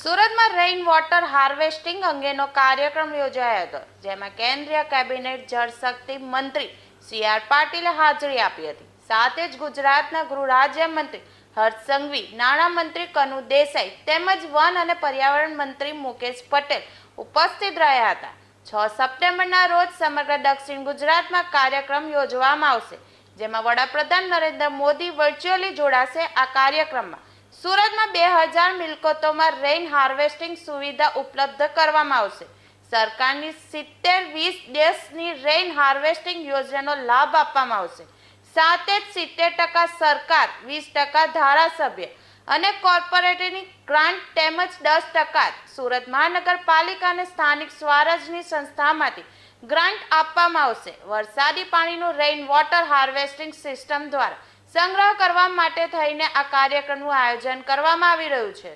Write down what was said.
સુરતમાં rain water harvesting અંગેનો કાર્યક્રમ યોજાયો હતો, જેમાં કેન્દ્રીય કેબિનેટ જળશક્તિ મંત્રી સી આર પાટીલે હાજરી આપી હતી. સાથે જ ગુજરાતના ગૃહ રાજ્યમંત્રી હર્ષ સંઘવી નાણામંત્રી કનુ દેસાઈ તેમજ વન અને પર્યાવરણ મંત્રી મુકેશ પટેલ ઉપસ્થિત રહ્યા હતા. છ સપ્ટેમ્બરના રોજ સમગ્ર દક્ષિણ ગુજરાતમાં કાર્યક્રમ યોજવામાં આવશે, જેમાં વડાપ્રધાન નરેન્દ્ર મોદી વર્ચ્યુઅલી જોડાશે આ કાર્યક્રમમાં. સુરતમાં બે હજાર મિલકતોમાં રેઇન હાર્વેસ્ટિંગ સુવિધા ઉપલબ્ધ કરવામાં આવશે. સરકારની સિત્તેર વીસ દેશની રેઇન હાર્વેસ્ટિંગ યોજનાનો લાભ આપવામાં આવશે. સાથે જ સિત્તેર ટકા સરકાર, વીસ ટકા ધારાસભ્ય અને કોર્પોરેટની ગ્રાન્ટ તેમજ દસ ટકા સુરત મહાનગરપાલિકા અને સ્થાનિક સ્વરાજની સંસ્થામાંથી ગ્રાન્ટ આપવામાં આવશે. વરસાદી પાણીનું રેઇન વોટર હાર્વેસ્ટિંગ સિસ્ટમ દ્વારા સંગ્રહ કરવા માટે થઈને આ કાર્યક્રમનું આયોજન કરવામાં આવી રહ્યું છે.